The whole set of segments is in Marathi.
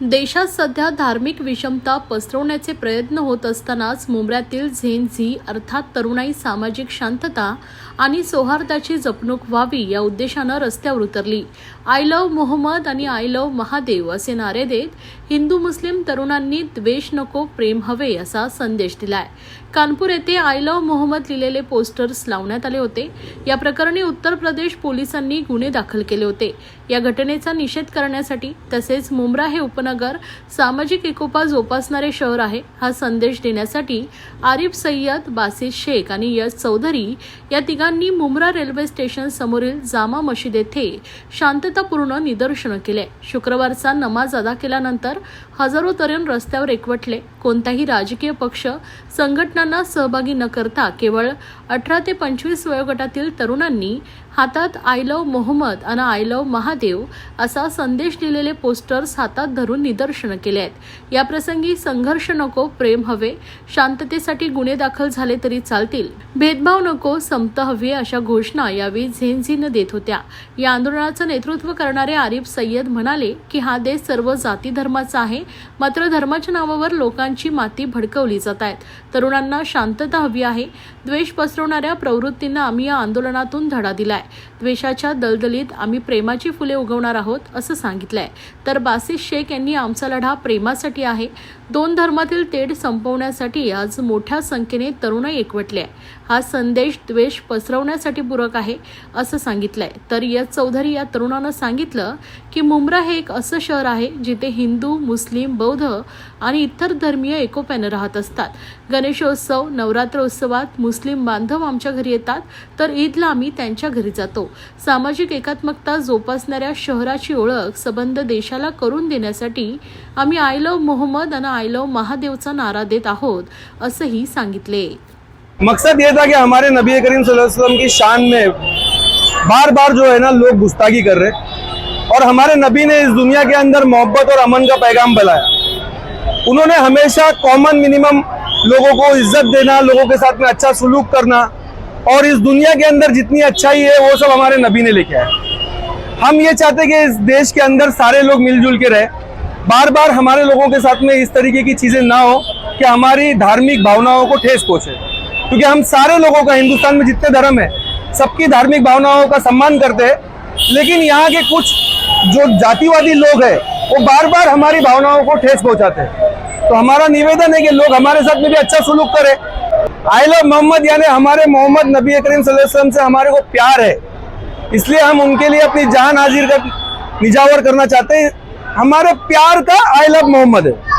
देशात सध्या धार्मिक विषमता पसरवण्याचे प्रयत्न होत असतानाच मुंबऱ्यातील झेन झी अर्थात तरुणाई सामाजिक शांतता आणि सौहार्दाची जपणूक व्हावी या उद्देशानं रस्त्यावर उतरली. आय लव्ह मोहम्मद आणि आय लव्ह महादेव असे नारे देत हिंदू मुस्लिम तरुणांनी द्वेष नको प्रेम हवे असा संदेश दिलाय. कानपूर येथे आय लव्ह मोहम्मद लिहिलेले पोस्टर्स लावण्यात आले होते. या प्रकरणी उत्तर प्रदेश पोलिसांनी गुन्हे दाखल केले होते. या घटनेचा निषेध करण्यासाठी तसेच मुंब्रा हे उपनगर सामाजिक एकोपा जोपासणारे शहर आहे. हा संदेश देण्यासाठी आरिफ सय्यद बासिद शेख आणि यश चौधरी या तिघांनी मुंब्रा रेल्वे स्टेशन समोरील जामा मशीद येथे शांततापूर्ण निदर्शनं केले. शुक्रवारचा नमाज अदा केल्यानंतर हजारो तरुण रस्त्यावर एकवटले. कोणताही राजकीय पक्ष संघटनांना सहभागी न करता केवळ अठरा ते पंचवीस वयोगटातील तरुणांनी हातात आय लव मोहम्मद आणि आय लव महादेव असा संदेश दिलेले पोस्टर्स हातात धरून निदर्शनं केले आहेत. याप्रसंगी संघर्ष नको प्रेम हवे शांततेसाठी गुन्हे दाखल झाले तरी चालतील. भेदभाव नको समता हवी अशा घोषणा यावेळी झेनझीनं देत होत्या. या आंदोलनाचं नेतृत्व करणारे आरिफ सय्यद म्हणाले की हा देश सर्व जाती धर्माचा आहे मात्र धर्माच्या नावावर लोकांची माती भडकवली जात आहेत. तरुणांना शांतता हवी आहे. द्वेष पसरवणाऱ्या प्रवृत्तींना आम्ही या आंदोलनातून धडा दिलाय. द्वेषाच्या दलदलीत आम्ही प्रेमाची फुले उगवणार आहोत असं सांगितलंय. तर बासिस शेख यांनी आमचा लढा प्रेमासाठी आहे. दोन धर्मातील तेढ संपवण्यासाठी आज मोठ्या संख्येने तरुणाई एकवटले आहे हा संदेश द्वेष पसरवण्यासाठी पूरक आहे असं सांगितलंय. तर यश चौधरी या तरुणानं सांगितलं की मुंब्रा हे एक असं शहर आहे जिथे हिंदू मुस्लिम बौद्ध आणि इतर धर्मीय एकोप्यानं राहत असतात. गणेशोत्सव नवरात्र उत्सवात मुस्लिम बांधव आमच्या घरी येतात तर ईदला आम्ही त्यांच्या घरी जातो. सामाजिक एकात्मकता जोपासणाऱ्या शहराची ओळख सबंध देशाला करून देण्यासाठी आम्ही आय लव्ह मोहम्मद आणि आय लव्ह महादेवचा नारा देत आहोत असंही सांगितले. मकसद ये था कि हमारे नबी करीम वसल्लम की शान में बार बार जो है ना लोग गुस्ताखी कर रहे और हमारे नबी ने इस दुनिया के अंदर मोहब्बत और अमन का पैगाम फैलाया उन्होंने हमेशा कॉमन मिनिमम लोगों को इज़्ज़त देना, लोगों के साथ में अच्छा सलूक करना और इस दुनिया के अंदर जितनी अच्छाई है, वो सब हमारे नबी ने लेके आए। हम ये चाहते कि इस देश के अंदर सारे लोग मिलजुल के रहे। बार बार हमारे लोगों के साथ में इस तरीके की चीज़ें ना हो कि हमारी धार्मिक भावनाओं को ठेस पहुँचे। क्योंकि हम सारे लोगों का, हिंदुस्तान में जितने धर्म है, सबकी धार्मिक भावनाओं का सम्मान करते हैं। लेकिन यहाँ के कुछ जो जातिवादी लोग हैं, वो बार बार हमारी भावनाओं को ठेस पहुँचाते हैं। तो हमारा निवेदन है कि लोग हमारे साथ में भी अच्छा सुलूक करें। आई लव मोहम्मद यानी हमारे मोहम्मद नबी करीम वसल्लम से हमारे को प्यार है। इसलिए हम उनके लिए अपनी जान हाजिर कर, निजावर करना चाहते हैं। हमारे प्यार का आई लव मोहम्मद है।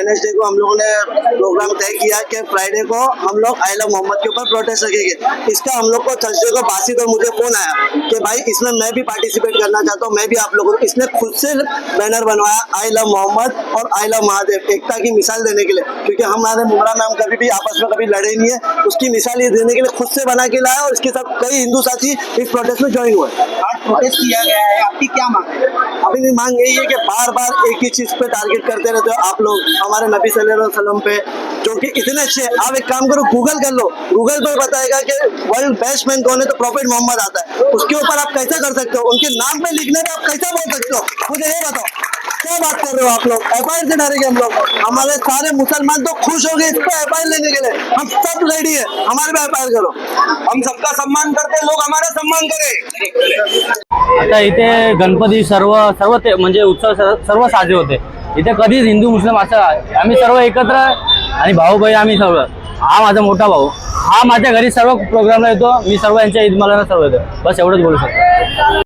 वेनेसडे को हम लोगों ने प्रोग्राम तय किया कि फ्राइडे को हम लोग आई लव मोहम्मद के ऊपर प्रोटेस्ट रखेंगे। इसका हम लोग को थर्सडे को बासित और मुझे फ़ोन आया कि भाई इसमें मैं भी पार्टिसिपेट करना चाहता हूँ मैं भी आप लोगों को इसने खुद से बैनर बनवाया आई लव मोहम्मद और आई लव महादेव एकता की मिसाल देने के लिए। क्योंकि हमारे मुमरा में हम कभी भी आपस में कभी लड़े नहीं है उसकी मिसाल ये देने के लिए खुद से बना के लाया और इसके साथ कई हिंदू साथी इस प्रोटेस्ट में ज्वाइन हुए। आज प्रोटेस्ट किया गया है आपकी क्या मांग है? अभी भी मांग यही है कि बार बार एक ही चीज़ पे टारगेट करते रहते हो आप लोग हमारे नबी वसल्लम पे जो कि इतने अच्छे हैं। आप एक काम करो गूगल कर लो। गूगल पर बताएगा कि वर्ल्ड बेस्ट मैन कौन है तो प्रॉफिट मोहम्मद आता है। उसके ऊपर आप कैसे कर सकते हो? उनके नाम पे लिखने में आप कैसे बोल सकते हो? मुझे ये बताओ, क्या बात कर रहे हो आप लोग? एफ़ आई डरेंगे हम लोग। हमारे सारे मुसलमान तो खुश हो गए इस पे एफ़ लेने के लिए। हम सब रेडी है। हमारे पे एफ़ करो। हम सबका सम्मान करते हैं, लोग हमारा सम्मान करें। आता इथे गणपती सर्व सर्व ते, म्हणजे उत्सव सर्व साजरे होते. इथे कधीच हिंदू मुस्लिम असं आम्ही सर्व एकत्र आणि भाऊ बहीण आम्ही सर्व. हा माझा मोठा भाऊ. हा माझ्या घरी सर्व प्रोग्रामला येतो. मी सर्व यांच्या ईद मला सर्व येतो. बस एवढंच बोलू शकतो.